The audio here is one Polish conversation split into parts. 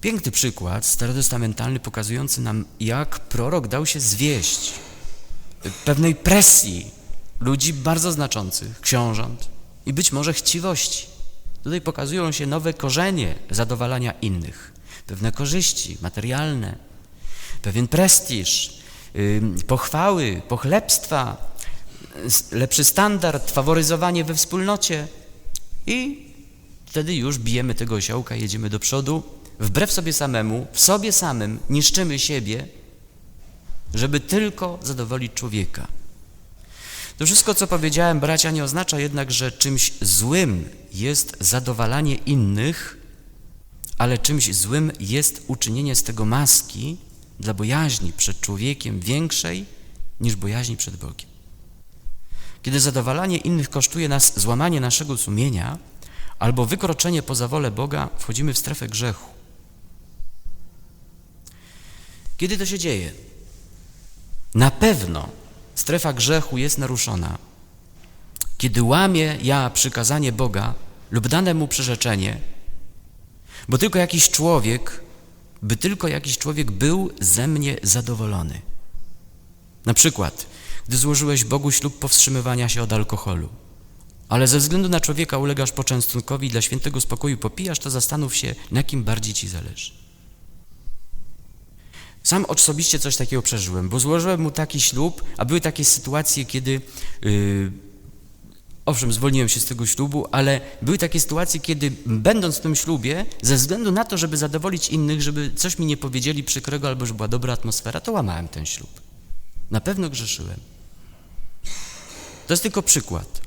Piękny przykład starotestamentalny pokazujący nam, jak prorok dał się zwieść pewnej presji ludzi bardzo znaczących, książąt i być może chciwości. Tutaj pokazują się nowe korzenie zadowalania innych, pewne korzyści materialne, pewien prestiż, pochwały, pochlebstwa, lepszy standard, faworyzowanie we wspólnocie i wtedy już bijemy tego osiołka, jedziemy do przodu, wbrew sobie samemu, w sobie samym niszczymy siebie, żeby tylko zadowolić człowieka. To wszystko, co powiedziałem, bracia, nie oznacza jednak, że czymś złym jest zadowalanie innych, ale czymś złym jest uczynienie z tego maski dla bojaźni przed człowiekiem większej niż bojaźni przed Bogiem. Kiedy zadowalanie innych kosztuje nas złamanie naszego sumienia albo wykroczenie poza wolę Boga, wchodzimy w strefę grzechu. Kiedy to się dzieje? Na pewno strefa grzechu jest naruszona, kiedy łamie ja przykazanie Boga lub dane mu przyrzeczenie, bo tylko jakiś człowiek, by tylko jakiś człowiek był ze mnie zadowolony. Na przykład, gdy złożyłeś Bogu ślub powstrzymywania się od alkoholu, ale ze względu na człowieka ulegasz poczęstunkowi i dla świętego spokoju popijasz, to zastanów się, na kim bardziej ci zależy. Sam osobiście coś takiego przeżyłem, bo złożyłem mu taki ślub, a były takie sytuacje, kiedy yy, owszem, zwolniłem się z tego ślubu, ale były takie sytuacje, kiedy będąc w tym ślubie, ze względu na to, żeby zadowolić innych, żeby coś mi nie powiedzieli przykrego albo żeby była dobra atmosfera, to łamałem ten ślub. Na pewno grzeszyłem. To jest tylko przykład.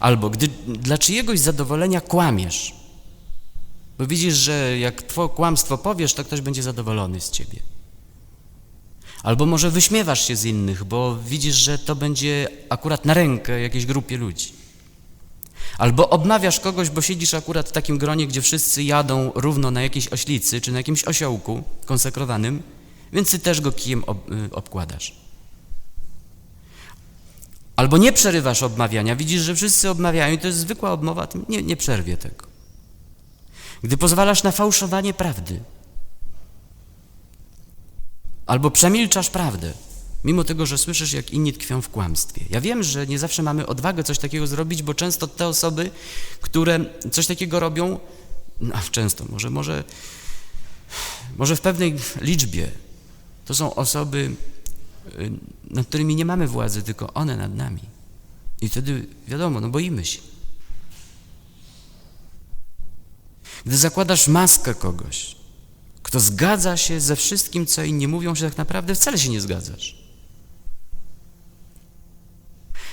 Albo gdy dla czyjegoś zadowolenia kłamiesz, bo widzisz, że jak twoje kłamstwo powiesz, to ktoś będzie zadowolony z ciebie. Albo może wyśmiewasz się z innych, bo widzisz, że to będzie akurat na rękę jakiejś grupie ludzi. Albo obmawiasz kogoś, bo siedzisz akurat w takim gronie, gdzie wszyscy jadą równo na jakiejś oślicy czy na jakimś osiołku konsekrowanym, więc ty też go kijem ob y, obkładasz. Albo nie przerywasz obmawiania, widzisz, że wszyscy obmawiają i to jest zwykła obmowa, nie, nie przerwie tego. Gdy pozwalasz na fałszowanie prawdy, albo przemilczasz prawdę, mimo tego, że słyszysz, jak inni tkwią w kłamstwie. Ja wiem, że nie zawsze mamy odwagę coś takiego zrobić, bo często te osoby, które coś takiego robią, no, często, może, może, może w pewnej liczbie, to są osoby, y, nad którymi nie mamy władzy, tylko one nad nami. I wtedy wiadomo, no boimy się. Gdy zakładasz maskę kogoś, kto zgadza się ze wszystkim, co inni mówią, że tak naprawdę wcale się nie zgadzasz.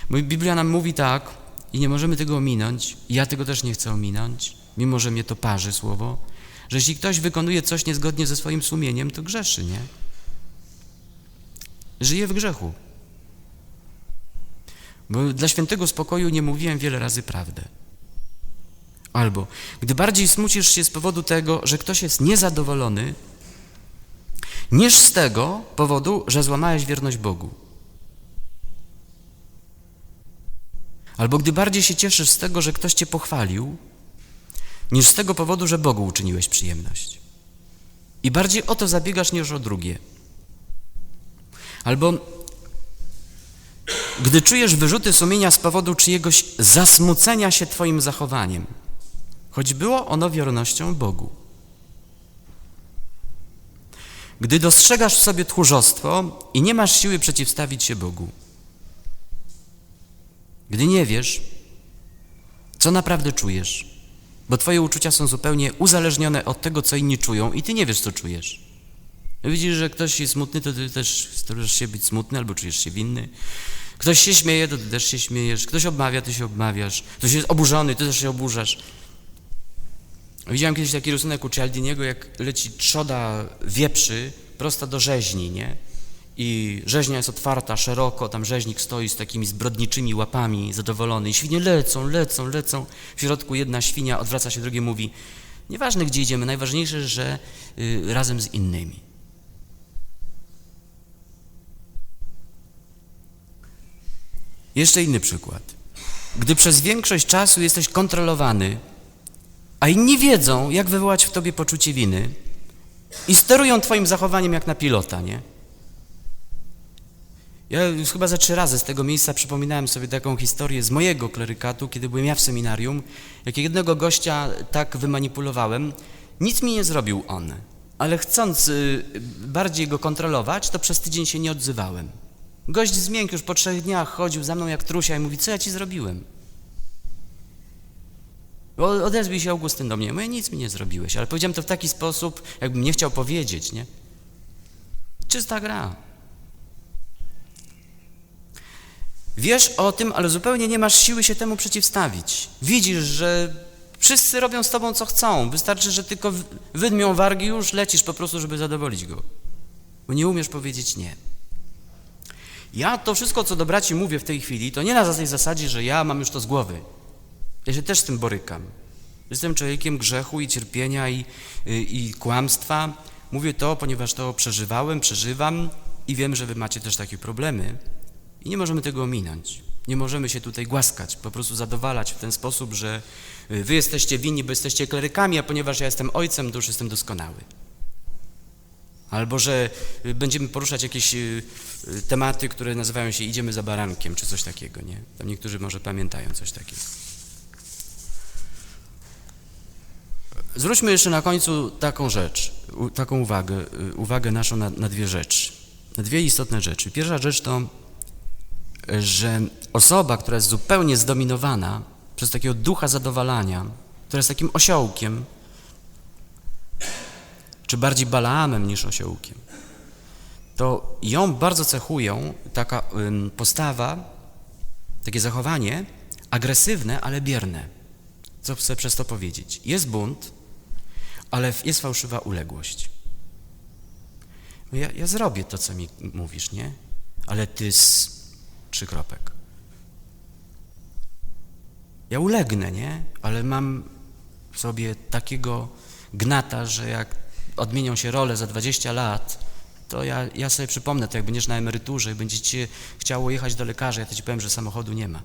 Bo Biblia nam mówi tak, i nie możemy tego ominąć, ja tego też nie chcę ominąć, mimo że mnie to parzy słowo, że jeśli ktoś wykonuje coś niezgodnie ze swoim sumieniem, to grzeszy, nie? Żyje w grzechu. Bo dla świętego spokoju nie mówiłem wiele razy prawdę. Albo gdy bardziej smucisz się z powodu tego, że ktoś jest niezadowolony, niż z tego powodu, że złamałeś wierność Bogu. Albo gdy bardziej się cieszysz z tego, że ktoś cię pochwalił, niż z tego powodu, że Bogu uczyniłeś przyjemność. I bardziej o to zabiegasz niż o drugie. Albo gdy czujesz wyrzuty sumienia z powodu czyjegoś zasmucenia się Twoim zachowaniem, choć było ono wiernością Bogu. Gdy dostrzegasz w sobie tchórzostwo i nie masz siły przeciwstawić się Bogu, gdy nie wiesz, co naprawdę czujesz, bo Twoje uczucia są zupełnie uzależnione od tego, co inni czują i Ty nie wiesz, co czujesz. Widzisz, że ktoś jest smutny, to Ty też starasz się być smutny albo czujesz się winny. Ktoś się śmieje, to Ty też się śmiejesz. Ktoś obmawia, Ty się obmawiasz. Ktoś jest oburzony, Ty też się oburzasz. Widziałem kiedyś taki rysunek u Cialdiniego, jak leci trzoda wieprzy prosto do rzeźni, nie? I rzeźnia jest otwarta, szeroko, tam rzeźnik stoi z takimi zbrodniczymi łapami, zadowolony. I świnie lecą, lecą, lecą. W środku jedna świnia odwraca się drugie, mówi nieważne gdzie idziemy, najważniejsze, że y, razem z innymi. Jeszcze inny przykład. Gdy przez większość czasu jesteś kontrolowany a inni wiedzą, jak wywołać w tobie poczucie winy, i sterują twoim zachowaniem jak na pilota, nie? Ja już chyba za trzy razy z tego miejsca przypominałem sobie taką historię z mojego klerykatu, kiedy byłem ja w seminarium, jak jednego gościa tak wymanipulowałem. Nic mi nie zrobił on, ale chcąc y, bardziej go kontrolować, to przez tydzień się nie odzywałem. Gość zmiękł już po trzech dniach, chodził za mną jak trusia i mówi, co ja ci zrobiłem? Odezwij się Augustyn do mnie. Mówię, nic mi nie zrobiłeś, ale powiedziałem to w taki sposób, jakbym nie chciał powiedzieć, nie? Czysta gra. Wiesz o tym, ale zupełnie nie masz siły się temu przeciwstawić. Widzisz, że wszyscy robią z tobą co chcą. Wystarczy, że tylko wydmią wargi już lecisz po prostu, żeby zadowolić go. Bo nie umiesz powiedzieć nie. Ja to wszystko, co do braci mówię w tej chwili, to nie na tej zasadzie, że ja mam już to z głowy. Ja się też z tym borykam. Jestem człowiekiem grzechu i cierpienia i, i, i kłamstwa. Mówię to, ponieważ to przeżywałem, przeżywam i wiem, że wy macie też takie problemy i nie możemy tego ominąć. Nie możemy się tutaj głaskać, po prostu zadowalać w ten sposób, że y, wy jesteście winni, bo jesteście klerykami, a ponieważ ja jestem ojcem, to już jestem doskonały. Albo że y, będziemy poruszać jakieś y, tematy, które nazywają się idziemy za barankiem, czy coś takiego, nie? Tam niektórzy może pamiętają coś takiego. Zwróćmy jeszcze na końcu taką rzecz, taką uwagę, y, uwagę naszą na, na dwie rzeczy, na dwie istotne rzeczy. Pierwsza rzecz to, że osoba, która jest zupełnie zdominowana przez takiego ducha zadowalania, która jest takim osiołkiem, czy bardziej Balaamem niż osiołkiem, to ją bardzo cechują taka postawa, takie zachowanie agresywne, ale bierne. Co chcę przez to powiedzieć? Jest bunt, ale jest fałszywa uległość. Ja, ja zrobię to, co mi mówisz, nie? Ale ty z trzy kropek. Ja ulegnę, nie? Ale mam w sobie takiego gnata, że jak odmienią się role za 20 lat, to ja, ja sobie przypomnę, to jak będziesz na emeryturze i będziecie chciało jechać do lekarza, ja to ci powiem, że samochodu nie ma.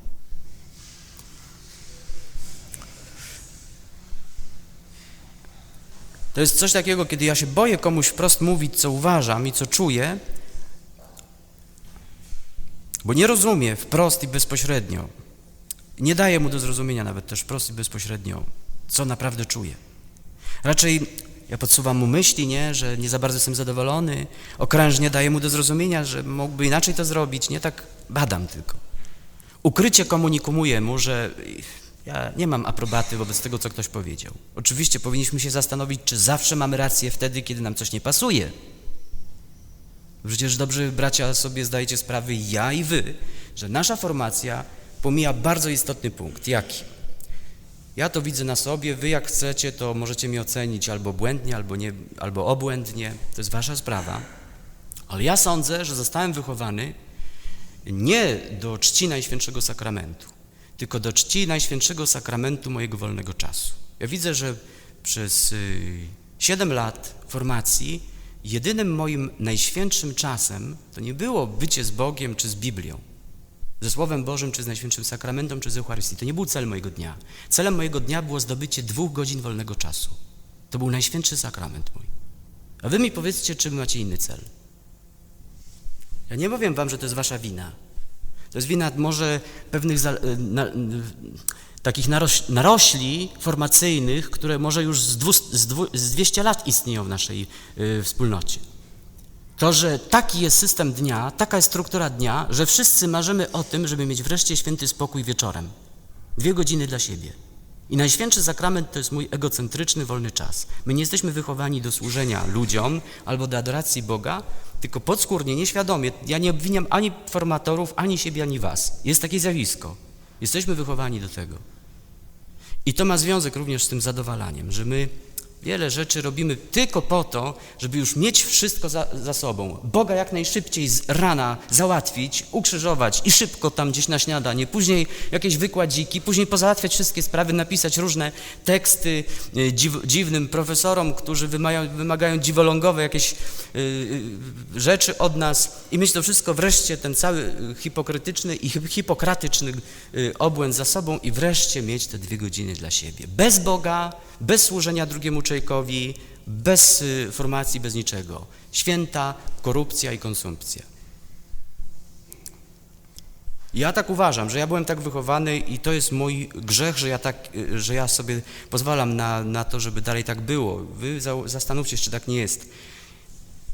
To jest coś takiego, kiedy ja się boję komuś wprost mówić, co uważam i co czuję, bo nie rozumie wprost i bezpośrednio. Nie daje mu do zrozumienia nawet też wprost i bezpośrednio, co naprawdę czuje. Raczej ja podsuwam mu myśli, nie, że nie za bardzo jestem zadowolony, okrężnie daję mu do zrozumienia, że mógłby inaczej to zrobić, nie tak badam tylko. Ukrycie komunikuję mu, że ja nie mam aprobaty wobec tego, co ktoś powiedział. Oczywiście powinniśmy się zastanowić, czy zawsze mamy rację wtedy, kiedy nam coś nie pasuje. Przecież dobrze, bracia, sobie zdajecie sprawy, ja i wy, że nasza formacja pomija bardzo istotny punkt. Jaki? Ja to widzę na sobie, wy jak chcecie, to możecie mnie ocenić albo błędnie, albo, nie, albo obłędnie, to jest wasza sprawa. Ale ja sądzę, że zostałem wychowany nie do czci Najświętszego Sakramentu, tylko do czci Najświętszego Sakramentu mojego wolnego czasu. Ja widzę, że przez y, 7 lat formacji jedynym moim najświętszym czasem to nie było bycie z Bogiem czy z Biblią, ze Słowem Bożym, czy z Najświętszym Sakramentem, czy z Eucharystii. To nie był cel mojego dnia. Celem mojego dnia było zdobycie dwóch godzin wolnego czasu. To był Najświętszy Sakrament mój. A wy mi powiedzcie, czy macie inny cel. Ja nie powiem wam, że to jest wasza wina. To jest wina może pewnych za, na, takich naroś, narośli formacyjnych, które może już z, dwu, z, dwu, z 200 lat istnieją w naszej y, wspólnocie. To, że taki jest system dnia, taka jest struktura dnia, że wszyscy marzymy o tym, żeby mieć wreszcie święty spokój wieczorem. Dwie godziny dla siebie. I Najświętszy Sakrament to jest mój egocentryczny, wolny czas. My nie jesteśmy wychowani do służenia ludziom albo do adoracji Boga, tylko podskórnie, nieświadomie. Ja nie obwiniam ani formatorów, ani siebie, ani was. Jest takie zjawisko. Jesteśmy wychowani do tego. I to ma związek również z tym zadowalaniem, że my wiele rzeczy robimy tylko po to, żeby już mieć wszystko za, za, sobą. Boga jak najszybciej z rana załatwić, ukrzyżować i szybko tam gdzieś na śniadanie, później jakieś wykładziki, później pozałatwiać wszystkie sprawy, napisać różne teksty y, dziw, dziwnym profesorom, którzy wymagają, dziwolągowe jakieś y, y, rzeczy od nas i mieć to wszystko wreszcie, ten cały hipokrytyczny i hipokratyczny obłęd za sobą i wreszcie mieć te dwie godziny dla siebie. Bez Boga, bez służenia drugiemu człowiekowi bez y, formacji, bez niczego. Święta, korupcja i konsumpcja. Ja tak uważam, że ja byłem tak wychowany i to jest mój grzech, że ja, tak, y, że ja sobie pozwalam na, na to, żeby dalej tak było. Wy za, zastanówcie się, czy tak nie jest.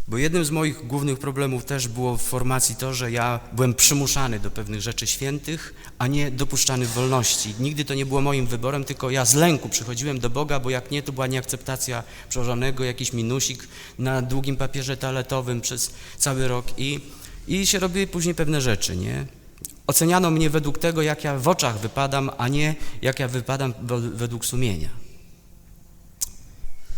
Bo jednym z moich głównych problemów też było w formacji to, że ja byłem przymuszany do pewnych rzeczy świętych, a nie dopuszczany w wolności. Nigdy to nie było moim wyborem, tylko ja z lęku przychodziłem do Boga, bo jak nie, to była nieakceptacja przełożonego, jakiś minusik na długim papierze toaletowym przez cały rok i, i się robiły później pewne rzeczy, nie? Oceniano mnie według tego, jak ja w oczach wypadam, a nie jak ja wypadam według sumienia.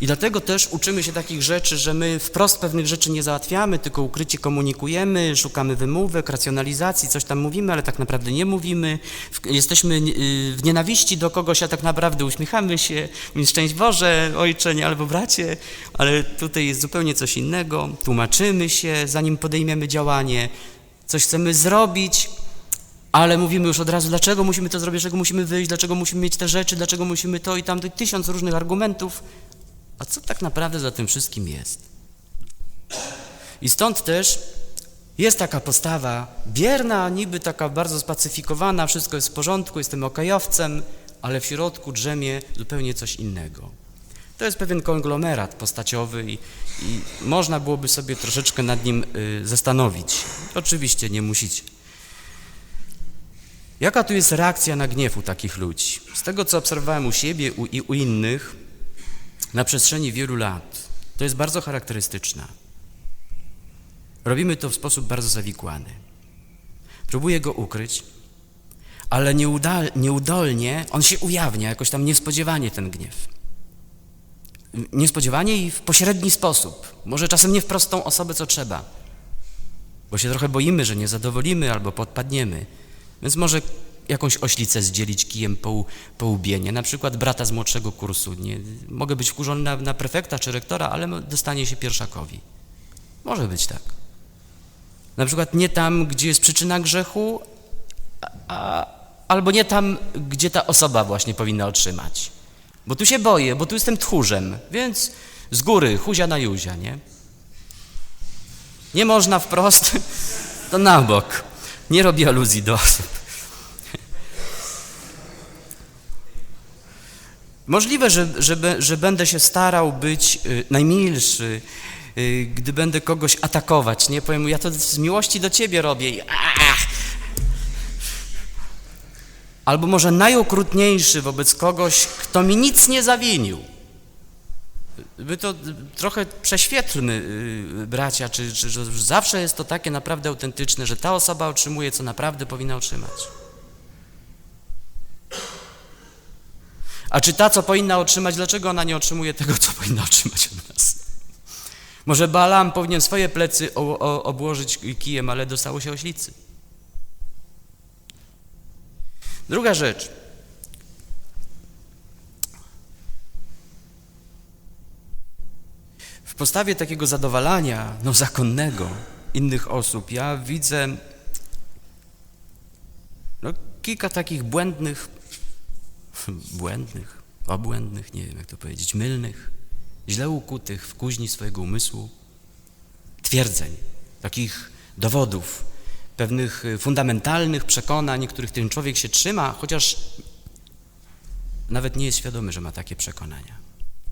I dlatego też uczymy się takich rzeczy, że my wprost pewnych rzeczy nie załatwiamy, tylko ukrycie komunikujemy, szukamy wymówek, racjonalizacji, coś tam mówimy, ale tak naprawdę nie mówimy. Jesteśmy y, w nienawiści do kogoś, a tak naprawdę uśmiechamy się, mówiąc szczęść Boże, ojcze, nie, albo bracie, ale tutaj jest zupełnie coś innego. Tłumaczymy się, zanim podejmiemy działanie, coś chcemy zrobić, ale mówimy już od razu, dlaczego musimy to zrobić, dlaczego musimy wyjść, dlaczego musimy mieć te rzeczy, dlaczego musimy to i tamto, tysiąc różnych argumentów, a co tak naprawdę za tym wszystkim jest? I stąd też jest taka postawa bierna, niby taka bardzo spacyfikowana, wszystko jest w porządku, jestem okajowcem, ale w środku drzemie zupełnie coś innego. To jest pewien konglomerat postaciowy i, i można byłoby sobie troszeczkę nad nim y, zastanowić. Oczywiście nie musicie. Jaka tu jest reakcja na gniew u takich ludzi? Z tego, co obserwowałem u siebie u, i u innych, na przestrzeni wielu lat. To jest bardzo charakterystyczne. Robimy to w sposób bardzo zawikłany. Próbuję go ukryć, ale nieudolnie on się ujawnia, jakoś tam niespodziewanie ten gniew. Niespodziewanie i w pośredni sposób. Może czasem nie w prostą osobę, co trzeba. Bo się trochę boimy, że nie zadowolimy albo podpadniemy. Więc może jakąś oślicę zdzielić kijem po, po na przykład brata z młodszego kursu. Nie, mogę być wkurzony na, na prefekta czy rektora, ale dostanie się pierwszakowi. Może być tak. Na przykład nie tam, gdzie jest przyczyna grzechu, a, albo nie tam, gdzie ta osoba właśnie powinna otrzymać. Bo tu się boję, bo tu jestem tchórzem, więc z góry, huzia na juzia, nie? Nie można wprost, to na bok. Nie robię aluzji do osób. Możliwe, że, że, że będę się starał być y, najmilszy, y, gdy będę kogoś atakować, nie? Powiem mu, ja to z miłości do ciebie robię. Albo może najokrutniejszy wobec kogoś, kto mi nic nie zawinił. My to trochę prześwietlmy, y, bracia, czy, czy że zawsze jest to takie naprawdę autentyczne, że ta osoba otrzymuje, co naprawdę powinna otrzymać. A czy ta, co powinna otrzymać, dlaczego ona nie otrzymuje tego, co powinna otrzymać od nas? Może Balam powinien swoje plecy o, o, obłożyć kijem, ale dostało się oślicy. Druga rzecz. W postawie takiego zadowalania no, zakonnego innych osób ja widzę no, kilka takich błędnych błędnych, obłędnych, nie wiem jak to powiedzieć, mylnych, źle ukutych w kuźni swojego umysłu, twierdzeń, takich dowodów, pewnych y, fundamentalnych przekonań, których ten człowiek się trzyma, chociaż nawet nie jest świadomy, że ma takie przekonania.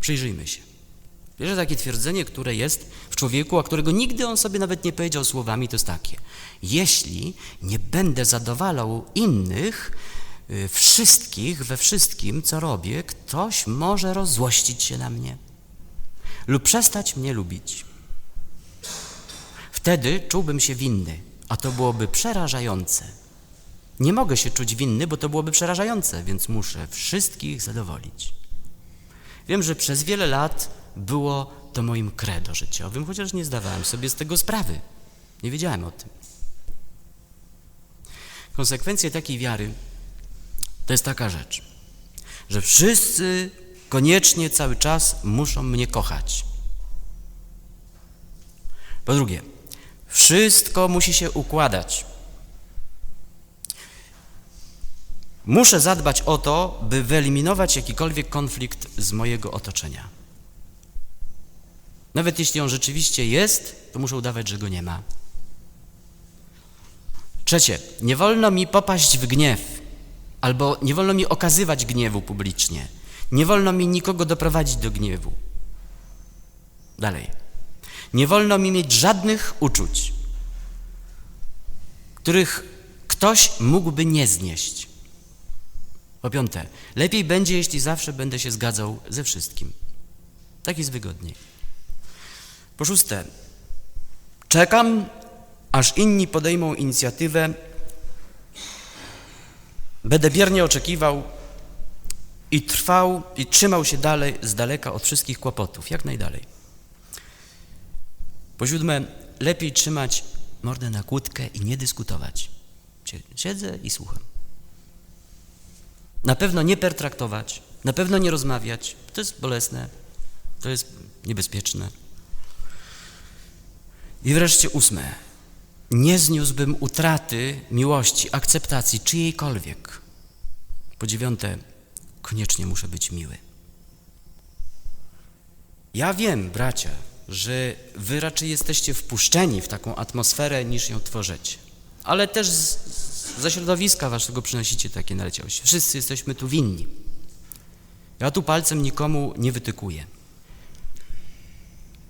Przyjrzyjmy się. Pierwsze takie twierdzenie, które jest w człowieku, a którego nigdy on sobie nawet nie powiedział słowami, to jest takie. Jeśli nie będę zadowalał innych, wszystkich, we wszystkim, co robię, ktoś może rozzłościć się na mnie lub przestać mnie lubić. Wtedy czułbym się winny, a to byłoby przerażające. Nie mogę się czuć winny, bo to byłoby przerażające, więc muszę wszystkich zadowolić. Wiem, że przez wiele lat było to moim credo życiowym, chociaż nie zdawałem sobie z tego sprawy. Nie wiedziałem o tym. Konsekwencje takiej wiary to jest taka rzecz, że wszyscy koniecznie cały czas muszą mnie kochać. Po drugie, wszystko musi się układać. Muszę zadbać o to, by wyeliminować jakikolwiek konflikt z mojego otoczenia. Nawet jeśli on rzeczywiście jest, to muszę udawać, że go nie ma. Trzecie, nie wolno mi popaść w gniew, albo nie wolno mi okazywać gniewu publicznie. Nie wolno mi nikogo doprowadzić do gniewu. Dalej. Nie wolno mi mieć żadnych uczuć, których ktoś mógłby nie znieść. Po piąte, lepiej będzie, jeśli zawsze będę się zgadzał ze wszystkim. Tak jest wygodniej. Po szóste, czekam, aż inni podejmą inicjatywę. Będę biernie oczekiwał i trwał i trzymał się dalej, z daleka od wszystkich kłopotów, jak najdalej. Po siódme, lepiej trzymać mordę na kłódkę i nie dyskutować. Sie- Siedzę i słucham. Na pewno nie pertraktować, na pewno nie rozmawiać. To jest bolesne, to jest niebezpieczne. I wreszcie ósme. Nie zniósłbym utraty miłości, akceptacji czyjejkolwiek. Po dziewiąte, koniecznie muszę być miły. Ja wiem, bracia, że wy raczej jesteście wpuszczeni w taką atmosferę, niż ją tworzycie. Ale też z, z, ze środowiska waszego przynosicie takie naleciałości. Wszyscy jesteśmy tu winni. Ja tu palcem nikomu nie wytykuję.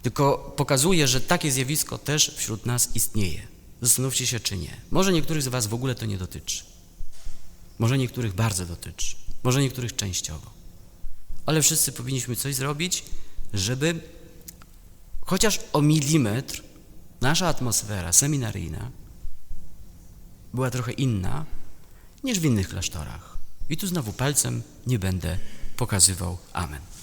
Tylko pokazuję, że takie zjawisko też wśród nas istnieje. Zastanówcie się, czy nie. Może niektórych z was w ogóle to nie dotyczy. Może niektórych bardzo dotyczy. Może niektórych częściowo. Ale wszyscy powinniśmy coś zrobić, żeby chociaż o milimetr nasza atmosfera seminaryjna była trochę inna niż w innych klasztorach. I tu znowu palcem nie będę pokazywał Amen.